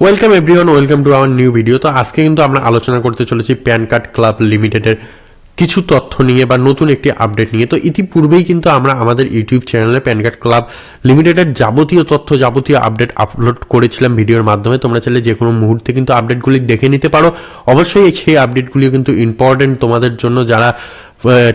Welcome everyone welcome to our new video তো আজকে কিন্তু আমরা আলোচনা করতে চলেছি প্যান কার্ড ক্লাব লিমিটেডের কিছু তথ্য নিয়ে বা নতুন একটি আপডেট নিয়ে। তো ইতিপূর্বেই কিন্তু আমরা আমাদের ইউটিউব চ্যানেলে প্যান কার্ড ক্লাব লিমিটেডের যাবতীয় তথ্য, যাবতীয় আপডেট আপলোড করেছিলাম ভিডিওর মাধ্যমে। তোমরা চাইলে যে কোনো মুহূর্তে কিন্তু আপডেটগুলি দেখে নিতে পারো। অবশ্যই সেই আপডেটগুলিও কিন্তু ইম্পর্টেন্ট তোমাদের জন্য। যারা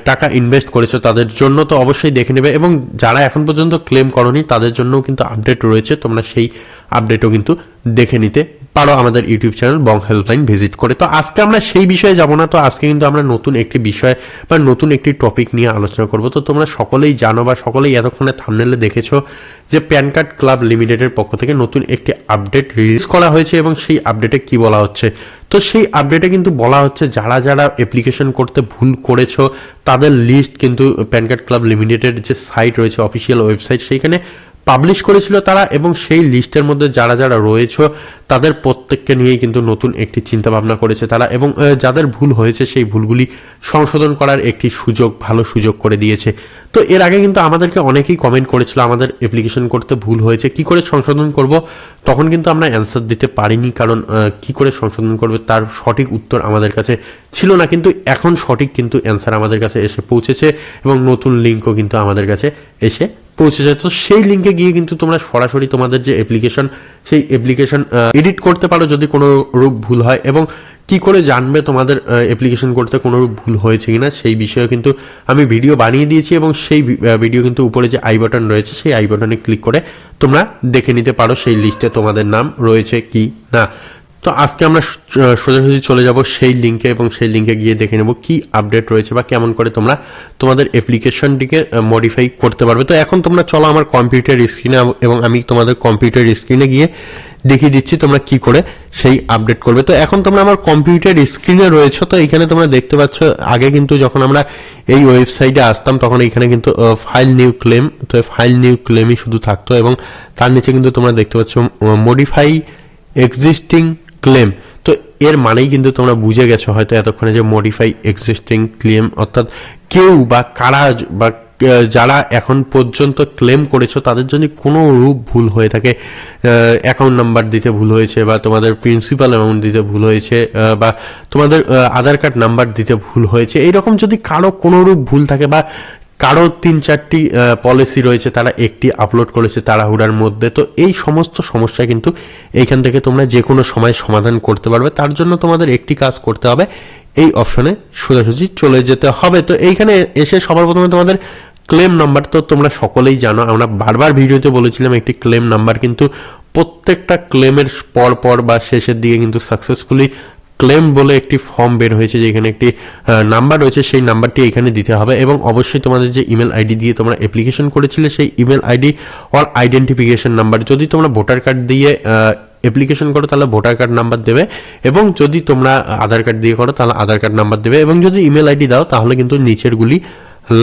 টাকা ইনভেস্ট করেছ তাদের জন্য তো অবশ্যই দেখে নেবে এবং যারা এখন পর্যন্ত ক্লেম করনি তাদের জন্যও কিন্তু আপডেট রয়েছে, তোমরা সেই আপডেটও কিন্তু দেখে নিতে পারো আমাদের YouTube channel Bong helpline visit করে। তো আজকে আমরা সেই বিষয়ে যাব না, তো আজকে কিন্তু আমরা নতুন একটি বিষয় বা নতুন একটি টপিক নিয়ে আলোচনা করব। তো তোমরা সকলেই জানো বা সকলেই এতক্ষণে থামনেলে দেখেছ যে প্যান কার্ড ক্লাব লিমিটেডের পক্ষ থেকে নতুন একটি আপডেট রিলিজ করা হয়েছে এবং সেই আপডেটে কি বলা হচ্ছে? তো সেই আপডেটে কিন্তু বলা হচ্ছে যারা যারা অ্যাপ্লিকেশন করতে ভুল করেছ, তাদের লিস্ট কিন্তু প্যান কার্ড ক্লাব লিমিটেডের যে সাইট রয়েছে অফিসিয়াল ওয়েবসাইট সেইখানে পাবলিশ করেছিল তারা এবং সেই লিস্টের মধ্যে যারা যারা রয়েছে, তাদের প্রত্যেককে নিয়েই কিন্তু নতুন একটি চিন্তা ভাবনা করেছে তারা এবং যাদের ভুল হয়েছে সেই ভুলগুলি সংশোধন করার একটি সুযোগ, ভালো সুযোগ করে দিয়েছে। তো এর আগে কিন্তু আমাদেরকে অনেকেই কমেন্ট করেছিল আমাদের অ্যাপ্লিকেশন করতে ভুল হয়েছে, কি করে সংশোধন করব? তখন কিন্তু আমরা অ্যান্সার দিতে পারিনি কারণ কি করে সংশোধন করবে তার সঠিক উত্তর আমাদের কাছে ছিল না, কিন্তু এখন সঠিক কিন্তু অ্যান্সার আমাদের কাছে এসে পৌঁছেছে এবং নতুন লিঙ্কও কিন্তু আমাদের কাছে এসে পৌঁছে যায়। তো সেই লিঙ্কে গিয়ে কিন্তু তোমরা সরাসরি তোমাদের যে অ্যাপ্লিকেশন সেই অ্যাপ্লিকেশন এডিট করতে পারো যদি কোনো রূপ ভুল হয় এবং কি করে জানবে তোমাদের অ্যাপ্লিকেশন করতে কোনো রূপ ভুল হয়েছে কিনা সেই বিষয়ে কিন্তু আমি ভিডিও বানিয়ে দিয়েছি এবং সেই ভিডিও কিন্তু উপরে যে আই বাটন রয়েছে সেই আই বাটনে ক্লিক করে তোমরা দেখে নিতে পারো সেই লিস্টে তোমাদের নাম রয়েছে কি না। তো আজকে আমরা সোজাসুজি চলে যাব সেই লিঙ্কে এবং সেই লিঙ্কে গিয়ে দেখে নেব কি আপডেট রয়েছে বা কেমন করে তোমরা তোমাদের অ্যাপ্লিকেশনটিকে মডিফাই করতে পারবে। তো এখন তোমরা চলো আমার কম্পিউটার স্ক্রিনে এবং আমি তোমাদের কম্পিউটার স্ক্রিনে গিয়ে দেখিয়ে দিচ্ছি তোমরা কি করে সেই আপডেট করবে। তো এখন তোমরা আমার কম্পিউটার স্ক্রিনে রয়েছে, তো এখানে তোমরা দেখতে পাচ্ছ, আগে কিন্তু যখন আমরা এই ওয়েবসাইটে আসতাম, তখন এখানে কিন্তু ফাইল নিউ ক্লেম তো ফাইল নিউ ক্লেমই শুধু থাকতো এবং তার নিচে কিন্তু তোমরা দেখতে পাচ্ছ মডিফাই এক্সিস্টিং ক্লেম তো এর মানেই কিন্তু তোমরা বুঝে গেছো হয়তো এতক্ষণে যে মডিফাই এক্সিস্টিং ক্লেম অর্থাৎ কেউ বা কারা বা যারা এখন পর্যন্ত ক্লেম করেছ, তাদের জন্য কোনো রূপ ভুল হয়ে থাকে। অ্যাকাউন্ট নাম্বার দিতে ভুল হয়েছে বা তোমাদের প্রিন্সিপাল অ্যামাউন্ট দিতে ভুল হয়েছে বা তোমাদের আধার কার্ড নাম্বার দিতে ভুল হয়েছে। এইরকম যদি কারও কোনো রূপ ভুল থাকে বা কারও তিন চারটি পলিসি রয়েছে, তারা একটি আপলোড করেছে তাড়াহুড়ার মধ্যে। তো এই সমস্ত সমস্যা কিন্তু এইখান থেকে তোমরা যে কোনো সময় সমাধান করতে পারবে। তার জন্য তোমাদের একটি কাজ করতে হবে। এই অপশনে সোজাসুজি চলে যেতে হবে। তো এইখানে এসে সবার প্রথমে তোমাদের ক্লেম নাম্বার তো তোমরা সকলেই জানো। আমরা বারবার ভিডিওতে বলেছিলাম একটি ক্লেম নাম্বার কিন্তু প্রত্যেকটা ক্লেমের পর পর বা শেষের দিকে কিন্তু সাকসেসফুলি ক্লেম বলে একটি ফর্ম বের হয়েছে যেখানে একটি নাম্বার রয়েছে, সেই নাম্বারটি এখানে দিতে হবে এবং অবশ্যই তোমাদের যে ইমেল আইডি দিয়ে তোমরা অ্যাপ্লিকেশন করেছিলে, সেই email ID or identification number যদি তোমরা ভোটার কার্ড দিয়ে অ্যাপ্লিকেশন করো, তাহলে ভোটার কার্ড নাম্বার দেবে এবং যদি তোমরা আধার কার্ড দিয়ে করো, তাহলে আধার কার্ড নাম্বার দেবে এবং যদি ইমেল আইডি দাও, তাহলে কিন্তু নিচেরগুলি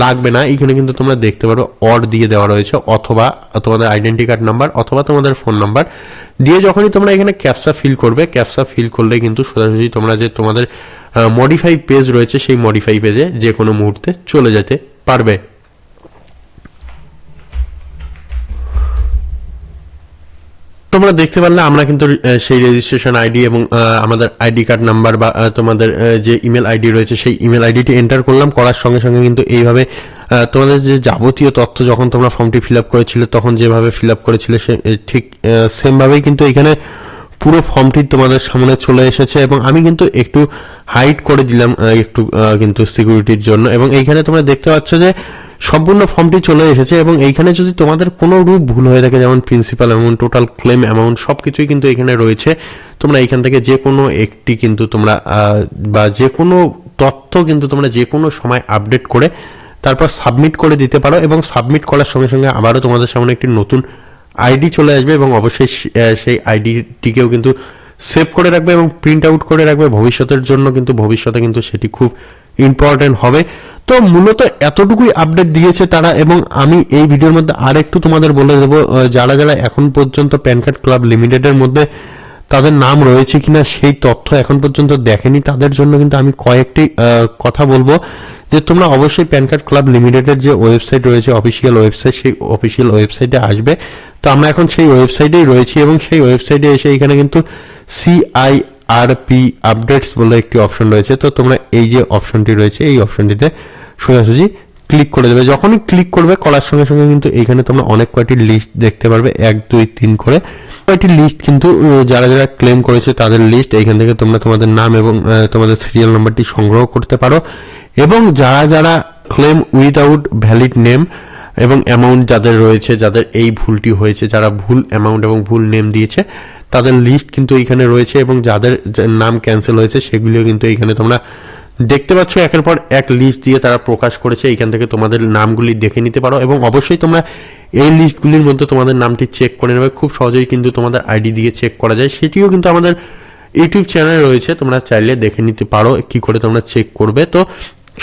লাগবে না। এখানে কিন্তু তোমরা দেখতে পারো অর দিয়ে দেওয়া রয়েছে, অথবা তোমাদের আইডেন্টি কার্ড নাম্বার অথবা তোমাদের ফোন নাম্বার দিয়ে যখনই তোমরা এখানে ক্যাপসা ফিল করবে ক্যাপসা ফিল করলে কিন্তু সোজাসুজি তোমরা যে তোমাদের মডিফাই পেজ রয়েছে সেই মডিফাই পেজে যে কোনো মুহূর্তে চলে যেতে পারবে। তোমরা দেখতে পারলে, আমরা কিন্তু সেই রেজিস্ট্রেশন আইডি এবং আমাদের আইডি কার্ড নাম্বার বা তোমাদের যে ইমেল আইডি রয়েছে, সেই ইমেল আইডিটি এন্টার করলাম। করার সঙ্গে সঙ্গে কিন্তু এইভাবে তোমাদের যে যাবতীয় তথ্য যখন তোমরা ফর্মটি ফিল আপ করেছিলে, তখন যেভাবে ফিল আপ করেছিলে, সে ঠিক সেমভাবেই কিন্তু এখানে পুরো ফর্মটি তোমাদের সামনে চলে এসেছে এবং আমি কিন্তু একটু হাইড করে দিলাম একটু কিন্তু সিকিউরিটির জন্য। এবং এইখানে তোমরা দেখতে পাচ্ছ যে সম্পূর্ণ ফর্মটি চলে এসেছে এবং এইখানে যদি তোমাদের কোনো রূপ ভুল হয়ে থাকে, যেমন principal amount total claim amount সব কিছুই কিন্তু এখানে রয়েছে। তোমরা এইখান থেকে যে কোনো একটি কিন্তু তোমরা বা যে কোনো তথ্য কিন্তু তোমরা যে কোনো সময় আপডেট করে তারপর সাবমিট করে দিতে পারো এবং সাবমিট করার সঙ্গে সঙ্গে আবারও তোমাদের সামনে একটি নতুন আইডি চলে আসবে এবং অবশ্যই সেই আইডিটিকেও কিন্তু সেভ করে রাখবে এবং প্রিন্ট আউট করে রাখবে। ভবিষ্যতের জন্য কিন্তু ভবিষ্যতে কিন্তু সেটি খুব ইম্পর্টেন্ট হবে। তো মূলত এতটুকুই আপডেট দিয়েছে তারা এবং আমি এই ভিডিওর মধ্যে আর একটু তোমাদের বলে দেবো যারা যারা এখন পর্যন্ত প্যান কার্ড ক্লাব লিমিটেডের মধ্যে তাদের নাম রয়েছে কিনা সেই তথ্য এখন পর্যন্ত দেখেনি, তাদের জন্য কিন্তু আমি কয়েকটি কথা বলব। যে তোমরা অবশ্যই প্যান কার্ড ক্লাব লিমিটেডের যে ওয়েবসাইট রয়েছে অফিসিয়াল ওয়েবসাইট সেই অফিসিয়াল ওয়েবসাইটে আসবে। তো আমরা এখন সেই ওয়েবসাইটেই রয়েছি এবং সেই ওয়েবসাইটে এসে এখানে কিন্তু সিআইআরপি আপডেটস বলে একটি অপশন রয়েছে। তো তোমরা এই যে অপশনটি রয়েছে, এই অপশনটিতে সোজাসুজি ক্লিক করে দেবে। যখনই ক্লিক করবে, করার সঙ্গে সঙ্গে কিন্তু এখানে তোমরা অনেক কয়টি লিস্ট দেখতে পারবে, এক, দুই, তিন করে। কয়টি লিস্ট কিন্তু যারা যারা ক্লেম করেছে তাদের লিস্ট এইখান থেকে তোমরা তোমাদের নাম এবং তোমাদের সিরিয়াল নাম্বারটি সংগ্রহ করতে পারো। এবং যারা যারা ক্লেম উইদাউট ভ্যালিড নেম এবং অ্যামাউন্ট যাদের রয়েছে, যাদের এই ভুলটি হয়েছে, যারা ভুল অ্যামাউন্ট এবং ভুল নেম দিয়েছে তাদের লিস্ট কিন্তু এইখানে রয়েছে এবং যাদের নাম ক্যান্সেল হয়েছে সেগুলিও কিন্তু এইখানে তোমরা দেখতে পাচ্ছ। একের পর এক লিস্ট দিয়ে তারা প্রকাশ করেছে। এইখান থেকে তোমাদের নামগুলি দেখে নিতে পারো এবং অবশ্যই তোমরা এই লিস্টগুলির মধ্যে তোমাদের নামটি চেক করে নেবে। খুব সহজেই কিন্তু তোমাদের আইডি দিয়ে চেক করা যায়। সেটিও কিন্তু আমাদের ইউটিউব চ্যানেলে রয়েছে। তোমরা চাইলে দেখে নিতে পারো কি করে তোমরা চেক করবে। তো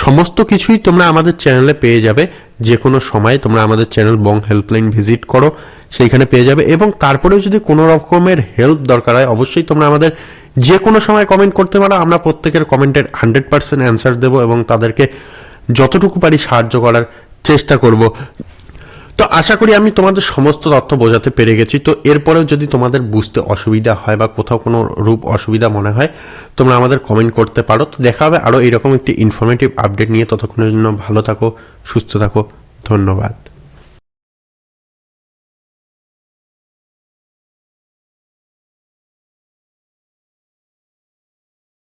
সমস্ত কিছুই তোমরা আমাদের চ্যানেলে পেয়ে যাবে। যে কোনো সময় তোমরা আমাদের চ্যানেল বং হেল্পলাইন ভিজিট করো, সেইখানে পেয়ে যাবে। এবং তারপরেও যদি কোনো রকমের হেল্প দরকার হয়, অবশ্যই তোমরা আমাদের যে কোনো সময় কমেন্ট করতে পারো। আমরা প্রত্যেকের কমেন্টের হান্ড্রেড পার্সেন্ট অ্যান্সার দেবো এবং তাদেরকে যতটুকু পারি সাহায্য করার চেষ্টা করব। তো আশা করি আমি তোমাদের সমস্ত তথ্য বোঝাতে পেরে গেছি। তো এরপরেও যদি তোমাদের বুঝতে অসুবিধা হয় বা কোথাও কোনো রূপ অসুবিধা মনে হয়, তোমরা আমাদের কমেন্ট করতে পারো। তো দেখা হবে আরও এরকম একটি ইনফরমেটিভ আপডেট নিয়ে। ততক্ষণের জন্য ভালো থাকো, সুস্থ থাকো। ধন্যবাদ।